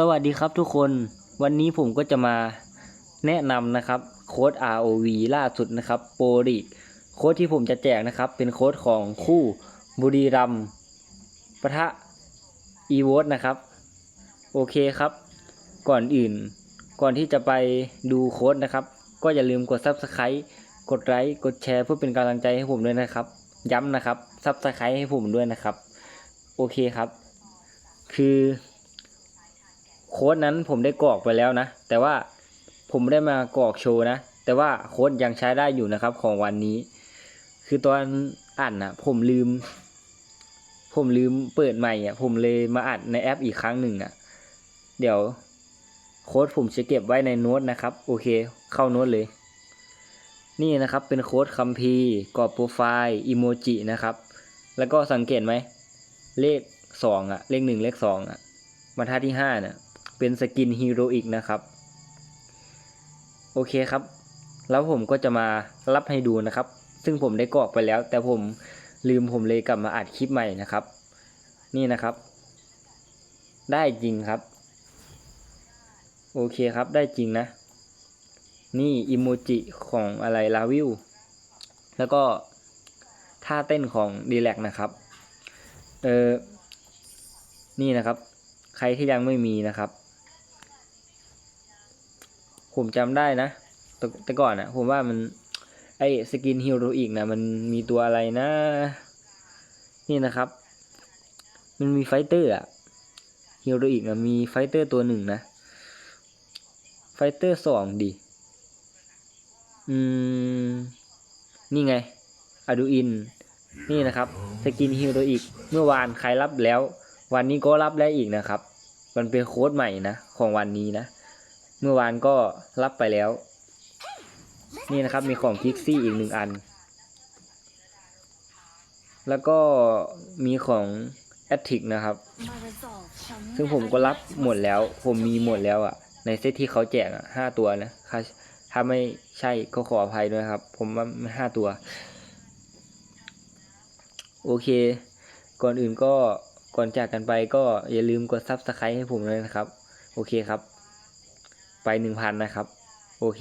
สวัสดีครับทุกคนวันนี้ผมก็จะมาแนะนำนะครับโค้ด ROV ล่าสุดนะครับโปรลีกโค้ดที่ผมจะแจกนะครับ เป็นโค้ดของคู่บุรีรัมปะทะอีโวนะครับ โอเคครับ ก่อนอื่น ก่อนที่จะไปดูโค้ดนะครับ ก็อย่าลืมกด Subscribe กดไลค์กดแชร์เพื่อเป็นกำลังใจให้ผมด้วยนะครับ ย้ำนะครับ Subscribe ให้ผมด้วยนะครับ โอเคครับ คือ โค้ดนั้นผมได้กรอกไปแล้วนะ แต่ว่าผมไม่ได้มากรอกโชว์นะ แต่ว่าโค้ดยังใช้ได้อยู่นะครับของวันนี้ คือตอนอ่านนะผมลืม ผมลืมเปิดใหม่อะ ผมเลยมาอัดในแอปอีกครั้งหนึ่งอะ เดี๋ยวโค้ดผมจะเก็บไว้ในโน้ตนะครับ โอเค เข้าโน้ตเลย นี่นะครับเป็นโค้ดคัมภีร์กรอบโปรไฟล์อีโมจินะครับ แล้วก็สังเกตไหม เลขสองอะ เลขหนึ่งเลขสองอะบรรทัดที่ห้าเนี่ย เป็นสกินฮีโร่อีกนะครับ โอเคครับ แล้วผมก็จะมารับให้ดูนะครับ ซึ่งผมได้กรอกไปแล้ว แต่ผมลืมผมเลยกลับมาอัดคลิปใหม่นะครับ นี่นะครับ ได้จริงครับ โอเคครับได้จริงนะ นี่อิโมจิของอะไรลาวิวแล้วก็ท่าเต้นของดีแลกนะครับ เออนี่นะครับ ใครที่ยังไม่มีนะครับ ผมจำได้นะแต่แต่ก่อนอะผมว่ามันไอสกินฮีโรอีกนะมันมีตัวอะไรนะ นี่นะครับ มันมีไฟเตอร์อะฮีโรอีกนะมีไฟเตอร์ตัวหนึ่งนะไฟเตอร์สองดิอืม นี่ไงอะดูอิน นี่นะครับสกินฮีโรอีก เมื่อวานใครรับแล้ว วันนี้ก็รับแล้วอีกนะครับ มันเป็นโค้ดใหม่นะ ของวันนี้นะ เมื่อวานก็รับไปแล้ว นี่นะครับมีของคิกซี่อีกหนึ่งอัน แล้วก็มีของแอตติกนะครับ ซึ่งผมก็รับหมดแล้ว ผมมีหมดแล้วอะ่ะ ในเซตที่เขาแจกอะห้าตัวนะถ้าถ้าไม่ใช่ก็ขออภัยด้วยครับ ผมว่าห้าตัว โอเค ก่อนอื่นก็ก่อนจากกันไปก็อย่าลืมกดซับสไครต์ให้ผมด้วยนะครับ โอเคครับ ไปหนึ่งพันนะครับ โอเค